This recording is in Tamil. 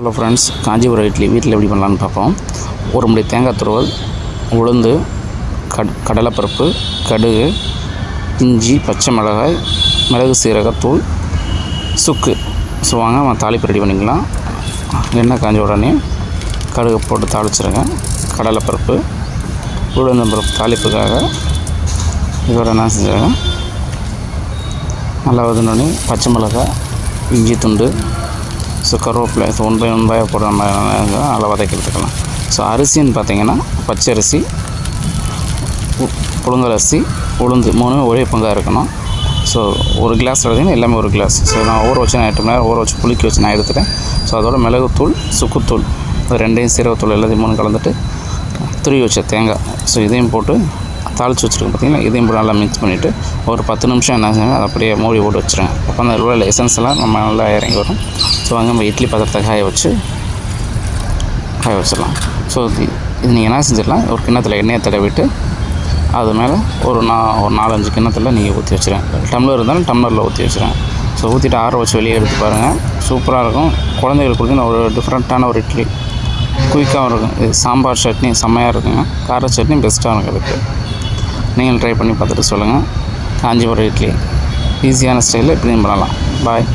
ஹலோ ஃப்ரெண்ட்ஸ் காஞ்சிபுரம் இட்லி வீட்டில் எப்படி பண்ணலான்னு பார்ப்போம். ஒரு முடி தேங்காய் துருவல் உளுந்து கட் கடலைப்பருப்பு கடுகு இஞ்சி பச்சை மிளகாய் மிளகு சீரகத்தூள் சுக்கு. ஸோ வாங்க நம்ம தாளிப்பு ரெடி பண்ணிக்கலாம். எண்ணெய் காஞ்ச உடனே கடுகு போட்டு தாளிச்சிருங்க. கடலைப்பருப்பு உளுந்தம்பருப்பு தாளிப்புக்காக இதோட என்ன செஞ்சுருங்க? நல்லா வதனோடனே பச்சை மிளகாய் இஞ்சி துண்டு ஸோ கருவேப்பிலை ஸோ ஒன் ஒன்றாக ஒன் பை போட நல்லா வதக்கிறதுக்கலாம் ஸோ அரிசின்னு பார்த்தீங்கன்னா பச்சை அரிசி உ- அரிசி உளுந்து மூணுமே ஒரே பங்காக இருக்கணும். ஸோ ஒரு கிளாஸ் எடுத்தீங்கன்னா எல்லாமே ஒரு கிளாஸ் ஸோ நான் ஊற வச்சு நான் எட்டு மணி நேரம் ஊற வச்சு புளிக்க வச்சு நான் எடுத்துட்டேன். ஸோ அதோட மிளகுத்தூள் சுக்குத்தூள் ரெண்டையும் சீரகத்தூள் எல்லாத்தையும் மூணு கலந்துட்டு துருவி வச்ச தேங்காய். ஸோ இதையும் போட்டு தாளித்து வச்சுருக்கோம் பார்த்திங்கன்னா இதையும் போட்டு நல்லா மிக்ஸ் பண்ணிவிட்டு ஒரு பத்து நிமிஷம் என்ன செய்யணும் அதை அப்படியே மூடி போட்டு வச்சுருங்க. அப்போ அந்த உள்ள எசன்ஸ் எல்லாம் நம்ம நல்லா இறங்கி வரும். ஸோ அங்கே நம்ம இட்லி பாத்திரத்தை காய வச்சு காய வச்சிடலாம். ஸோ இது இது நீங்கள் என்ன செஞ்சிடலாம்? ஒரு கிண்ணத்தில் எண்ணெயை தடவிட்டு அது மேலே ஒரு நா ஒரு நாலஞ்சு கிண்ணத்தில் நீங்கள் ஊற்றி வச்சுருவேன் டம்ளர் இருந்தாலும் டம்ளரில் ஊற்றி வச்சுருவேன் ஸோ ஊற்றிட்டு ஆற வச்சு வெளியே எடுத்து பாருங்கள் சூப்பராக இருக்கும். குழந்தைகளுக்கு கொடுத்து ஒரு டிஃப்ரெண்ட்டான ஒரு இட்லி. குயிக்காகவும் இருக்கும். இது சாம்பார் சட்னி செம்மையாக இருக்குங்க. கார சட்னி பெஸ்ட்டாக இருக்கும் அதுக்கு. நீங்கள் ட்ரை பண்ணி பார்த்துட்டு சொல்லுங்கள் காஞ்சிபுரம் இட்லி. ஈஸியான ஸ்டைலில் இப்படியும் பண்ணலாம். பாய்